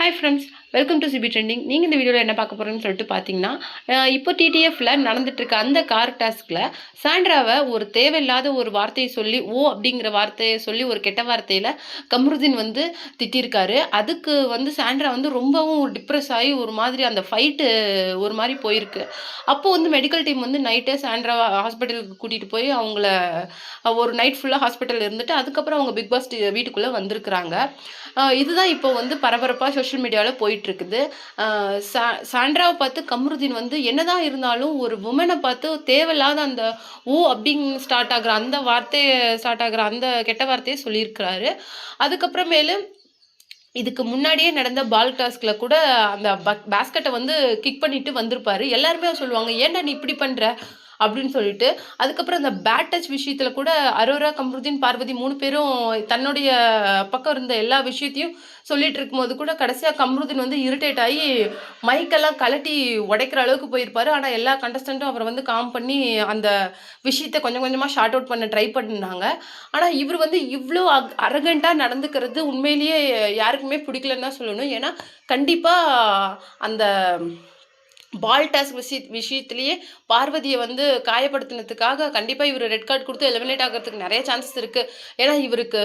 Hi friends welcome to CB trending நீங்கள் இந்த வீடியோவில் என்ன பார்க்க போகிறீங்கன்னு சொல்லிட்டு பார்த்தீங்கன்னா இப்போ டிடிஎஃப்ல நடந்துட்டுருக்க அந்த கார் டாஸ்கில் சாண்ட்ராவை ஒரு தேவையில்லாத ஒரு வார்த்தையை சொல்லி ஓ அப்படிங்கிற வார்த்தையை சொல்லி ஒரு கெட்ட வார்த்தையில் கம்ருதீன் வந்து திட்டிருக்காரு. அதுக்கு வந்து சாண்ட்ரா வந்து ரொம்பவும் டிப்ரெஸ் ஆகி ஒரு மாதிரி அந்த ஃபைட்டு ஒரு மாதிரி போயிருக்கு. அப்போது வந்து மெடிக்கல் டீம் வந்து நைட்டே சாண்ட்ரா ஹாஸ்பிட்டலுக்கு கூட்டிகிட்டு போய் அவங்கள ஒரு நைட் ஃபுல்லாக ஹாஸ்பிட்டலில் இருந்துட்டு அதுக்கப்புறம் அவங்க பிக் பாஸ் வீட்டுக்குள்ளே வந்திருக்கிறாங்க. இதுதான் இப்போ வந்து பரபரப்பாக சோஷியல் மீடியாவில் போயிட்டு இருக்குது சா- சாண்ட்ராவை பார்த்து கம்ருதீன் வந்து என்னதான் இருந்தாலும் ஒரு உமனை பார்த்து தேவையில்லாத அந்த ஓ அப்படிங்க ஸ்டார்ட் ஆகிற அந்த வார்த்தையை ஸ்டார்ட் ஆகிற அந்த கெட்ட வார்த்தையை சொல்லியிருக்கிறாரு. அதுக்கப்புறமேலு இதுக்கு முன்னாடியே நடந்த பால் டாஸ்கில் கூட அந்த பேஸ்கெட்டை வந்து கிக் பண்ணிட்டு வந்திருப்பாரு. எல்லாருமே சொல்லுவாங்க ஏன்டா நீ இப்படி பண்ணுற அப்படின்னு சொல்லிட்டு அதுக்கப்புறம் அந்த பேட் டச் விஷயத்தில் கூட அரோரா கம்ருதீன் பார்வதி மூணு பேரும் தன்னுடைய பக்கம் இருந்த எல்லா விஷயத்தையும் சொல்லிட்டு இருக்கும்போது கூட கடைசியாக கம்ருதீன் வந்து இரிட்டேட் ஆகி மைக்கெல்லாம் கலட்டி உடைக்கிற அளவுக்கு போயிருப்பார். ஆனால் எல்லா கண்டஸ்டண்ட்டும் அவரை வந்து காம் பண்ணி அந்த விஷயத்தை கொஞ்சம் கொஞ்சமாக ஷார்ட் அவுட் பண்ண ட்ரை பண்ணாங்க. ஆனால் இவர் வந்து இவ்வளோ அரகண்டா நடந்துக்கிறது உண்மையிலேயே யாருக்குமே பிடிக்கலன்னு தான் சொல்லணும். ஏன்னா கண்டிப்பாக அந்த பால் டாஸ்க் விஷய விஷயத்துலேயே பார்வதியை வந்து காயப்படுத்தினதுக்காக கண்டிப்பாக இவர் ரெட் கார்டு கொடுத்து எலிமினேட் ஆகிறதுக்கு நிறைய சான்சஸ் இருக்குது ஏன்னா இவருக்கு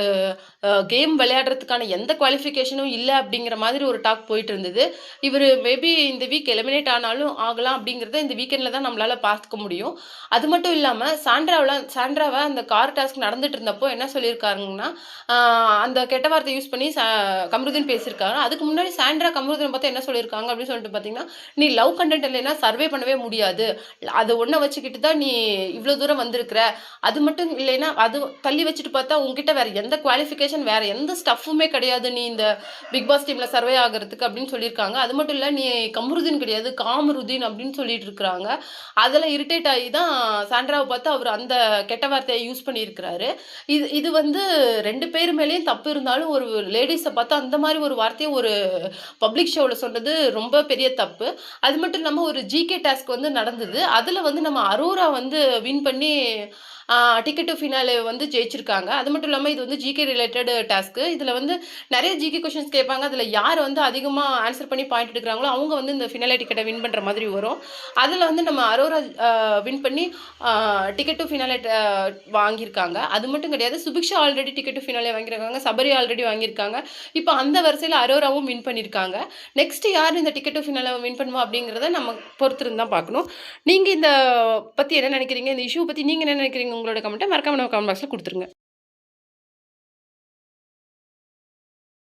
கேம் விளையாடுறதுக்கான எந்த குவாலிஃபிகேஷனும் இல்லை அப்படிங்கிற மாதிரி ஒரு டாக் போயிட்டு இருந்தது. இவர் மேபி இந்த வீக் எலிமினேட் ஆனாலும் ஆகலாம் அப்படிங்கிறத இந்த வீக்கெண்டில் தான் நம்மளால் பார்க்க முடியும். அது மட்டும் இல்லாமல் சாண்ட்ராவில் சாண்ட்ராவை அந்த கார் டாஸ்க் நடந்துட்டு இருந்தப்போ என்ன சொல்லியிருக்காருங்கன்னா அந்த கெட்ட வார்த்தை யூஸ் பண்ணி கமருதன் பேசியிருக்காங்க அதுக்கு முன்னாடி சாண்ட்ரா கமருதன் பார்த்து என்ன சொல்லியிருக்காங்க அப்படின்னு சொல்லிட்டு பார்த்தீங்கன்னா நீ லவ் கண்டென்ட் இல்லைன்னா சர்வே பண்ணவே முடியாது. அதை ஒன்றை வச்சுக்கிட்டு தான் நீ இவ்வளோ தூரம் வந்திருக்கிற. அது மட்டும் இல்லைன்னா அது தள்ளி வச்சுட்டு பார்த்தா உங்ககிட்ட வேற எந்த குவாலிஃபிகேஷன் வேற எந்த ஸ்டஃப்புமே கிடையாது நீ இந்த பிக் பாஸ் டீமில் சர்வே ஆகிறதுக்கு அப்படின்னு சொல்லியிருக்காங்க. அது மட்டும் இல்லை நீ கமருதீன் கிடையாது காமருதீன் அப்படின்னு சொல்லிட்டு இருக்கிறாங்க. அதில் இரிட்டேட் ஆகி தான் சாண்ட்ராவை பார்த்து அவர் அந்த கெட்ட வார்த்தையை யூஸ் பண்ணியிருக்கிறாரு. இது இது வந்து ரெண்டு பேர் மேலேயும் தப்பு இருந்தாலும் ஒரு லேடிஸை பார்த்து அந்த மாதிரி ஒரு வார்த்தையை ஒரு பப்ளிக் ஷோவில் சொன்னது ரொம்ப பெரிய தப்பு. அது மட்டும் இல்லாமல் ஒரு ஜிகே டாஸ்க் வந்து நடந்தது. அதில் வந்து நம்ம அரோரா வந்து வின் பண்ணி டிக்கெட் டு ஃபினாலே வந்து ஜெயிச்சிருக்காங்க. அது மட்டும் இல்லாமல் இது வந்து ஜிகே ரிலேட்டட் டாஸ்க்கு இதில் வந்து நிறைய ஜிகே கொஷின்ஸ் கேட்பாங்க. அதில் யார் வந்து அதிகமாக ஆன்சர் பண்ணி பாயிண்ட் எடுக்கிறாங்களோ அவங்க வந்து இந்த ஃபினாலே டிக்கெட்டை வின் பண்ணுற மாதிரி வரும். அதில் வந்து நம்ம அரோரா வின் பண்ணி டிக்கெட் டு ஃபினாலே வாங்கியிருக்காங்க. அது மட்டும் கிடையாது Subiksha already ticket to finale வாங்கியிருக்காங்க. சபரி ஆல்ரெடி வாங்கியிருக்காங்க. இப்போ அந்த வரிசையில் அரோராவும் வின் பண்ணியிருக்காங்க. நெக்ஸ்ட் யார் இந்த டிக்கெட் டு ஃபினாலே வின் பண்ணுவோம் அப்படிங்கிறத நம்ம பொறுத்திருந்து தான் பார்க்கணும். நீங்கள் இந்த பற்றி என்ன நினைக்கிறீங்க? இந்த இஷ்யூ பற்றி நீங்கள் என்ன நினைக்கிறீங்க? உங்களோட கமெண்ட்டை மறக்காம நம்ம கமெண்ட் பாக்ஸில் கொடுத்துருங்க.